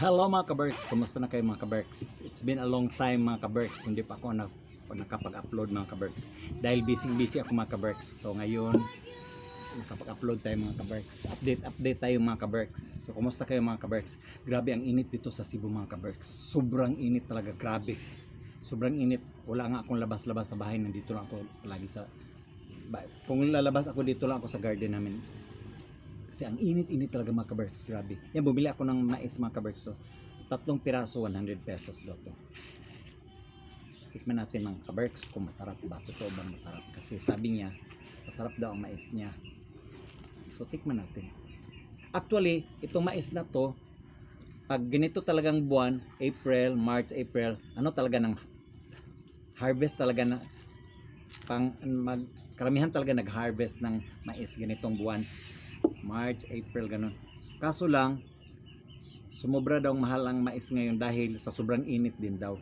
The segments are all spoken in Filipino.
Hello mga kaberks, kumusta na kayo mga kaberks? It's been a long time mga kaberks, hindi pa ako na, nakapag-upload mga kaberks. Dahil busy-busy ako mga kaberks. So ngayon, nakapag-upload tayo mga kaberks. Update, update tayo mga kaberks. So kumusta kayo mga kaberks? Grabe ang init dito sa Cebu mga kaberks. Sobrang init talaga, grabe. Sobrang init. Wala nga akong labas-labas sa bahay, nandito lang ako lagi sa... Kung lalabas ako dito lang ako sa garden namin, kasi ang init-init talaga mga kaberks, grabe. Yan, bumili ako ng mais mga kaberks. So, tatlong piraso, 100 pesos daw to. Tikman natin mga kaberks kung masarap ba. Totoo ba masarap? Kasi sabi niya, masarap daw ang mais niya. So, tikman natin. Actually, itong mais na to, pag ganito talagang buwan, April, March, April, ano talaga ng harvest talaga na pang mag, karamihan talaga nag-harvest ng mais ganitong buwan. March, April, ganun. Kaso lang, sumobra daw mahal ang mais ngayon dahil sa sobrang init din daw.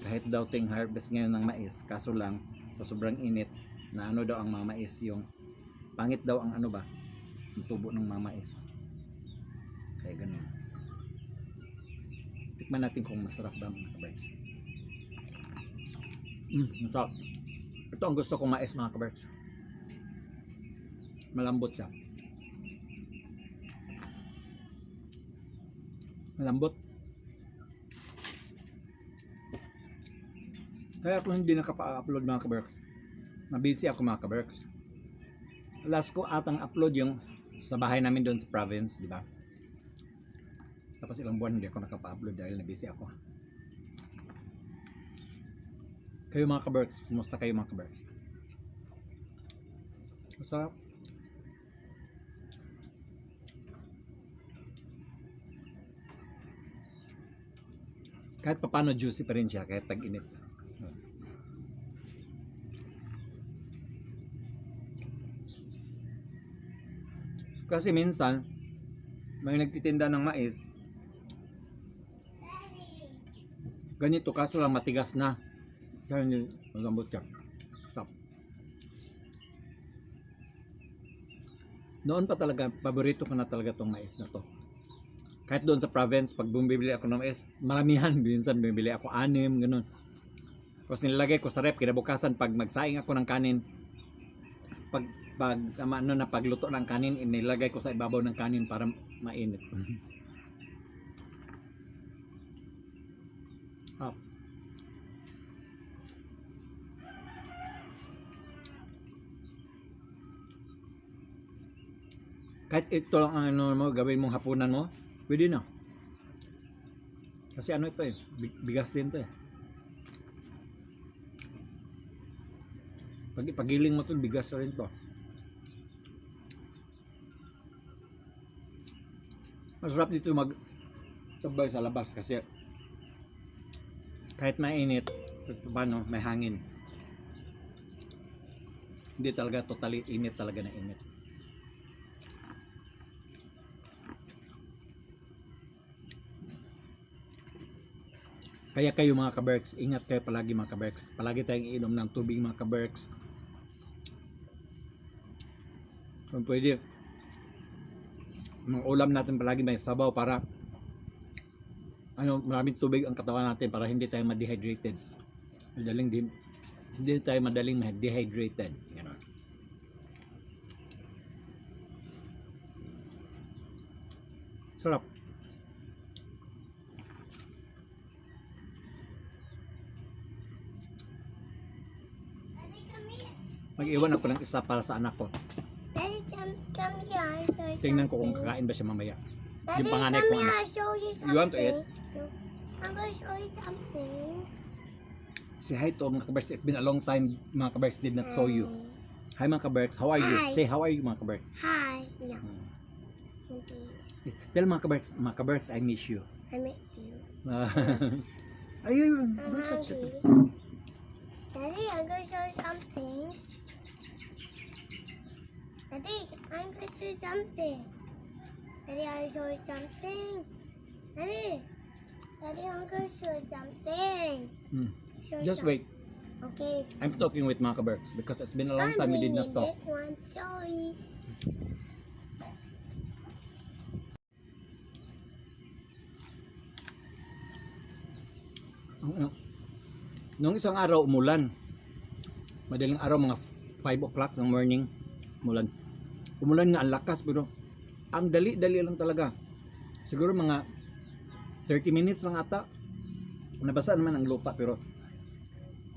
Kahit daw ting harvest ngayon ng mais, kaso lang, sa sobrang init, na ano daw ang mga mais, yung pangit daw ang ano ba, ang tubo ng mga mais. Kaya ganun. Tikman natin kung masarap ba mga kaberks. Mm, masarap. Ito ang gusto kong mais mga kaberks malambot siya. Malambot. Kaya ako hindi nakapa-upload mga kaberks. Na busy ako mga kaberks. Last ko atang upload yung sa bahay namin doon sa province di ba? Tapos ilang buwan hindi ako nakapa-upload dahil na busy ako. Kayo mga kaberks. Kumusta kayo mga kaberks? Masarap kahit papano juicy pa rin siya kahit tag-init. Kasi minsan, may nagtitinda ng mais, ganito kaso lang matigas na. Kaya malambot siya. Stop. Noon pa talaga, paborito ko na talaga tong mais na to kahit doon sa province, pag bumibili ako ng mais, maramihan. Minsan bumibili ako anim, ganun. Tapos nilalagay ko sa rep, kinabukasan, pag magsaing ako ng kanin, pag, pag um, ano na pagluto ng kanin, inilagay ko sa ibabaw ng kanin para mainit. ah. Kahit ito lang ang ano mo, gawin mong hapunan mo, Pwede na. Kasi ano ito eh, big- bigas din to eh. Pag pagiling mo to, bigas rin to. Masarap dito mag sabay sa labas kasi kahit mainit, paano, may hangin. Hindi talaga totally init talaga na init. Kaya kayo mga kaberks, ingat kayo palagi mga kaberks. Palagi tayong iinom ng tubig mga kaberks. Kung pwede, mga ulam natin palagi may sabaw para ano, maraming tubig ang katawan natin para hindi tayo ma-dehydrated. Madaling din, hindi tayo madaling ma-dehydrated. Ganon. Sarap. Mag-iwan ako ng isa para sa anak ko. Daddy, come, come here. I'll show you Tingnan ko kung something. kakain ba siya mamaya. Daddy, yung panganay come kong here. anak. I'll show you something. You want to eat? I'm gonna show you something. Say hi to mga kaberks. It's been a long time mga kaberks did not saw you. Hi mga kaberks. How are you? Hi. Say how are you mga kaberks? Hi. No, Hmm. indeed. Tell mga kaberks, mga kaberks, I miss you. I met you. Ayun, I'm touch it. hungry. Daddy, I'm gonna show you something. Daddy, I'm going to show something. Daddy, I'll show something. Daddy, Daddy, I'm going to show something. Hmm. Show Just some wait. Okay. I'm talking with mga kabarks because it's been a long I'm time we did not talk. One. Sorry. Noong ano? isang araw umulan, madaling araw mga 5 o'clock ng morning, Umulan. Umulan nga ang lakas pero ang dali-dali lang talaga. Siguro mga 30 minutes lang ata. Nabasa naman ang lupa pero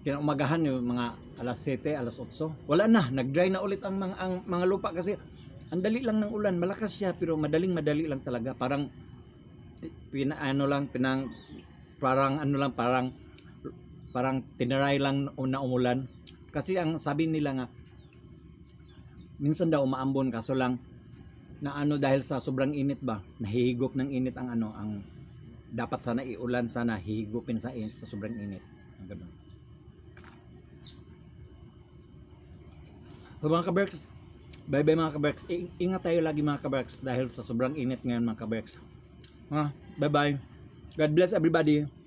kinaumagahan yung mga alas 7, alas 8. Wala na, nag-dry na ulit ang mga, ang mga lupa kasi ang dali lang ng ulan, malakas siya pero madaling madali lang talaga. Parang pina, ano lang, pinang parang ano lang, parang parang tinaray lang na umulan. Kasi ang sabi nila nga minsan daw umaambon kaso lang na ano dahil sa sobrang init ba, nahihigop ng init ang ano, ang dapat sana iulan sana higupin sa init sa sobrang init. Ang ganun. So mga kaberks, bye bye mga kaberks. Ingat tayo lagi mga kaberks dahil sa sobrang init ngayon mga kaberks. Ha? Bye bye. God bless everybody.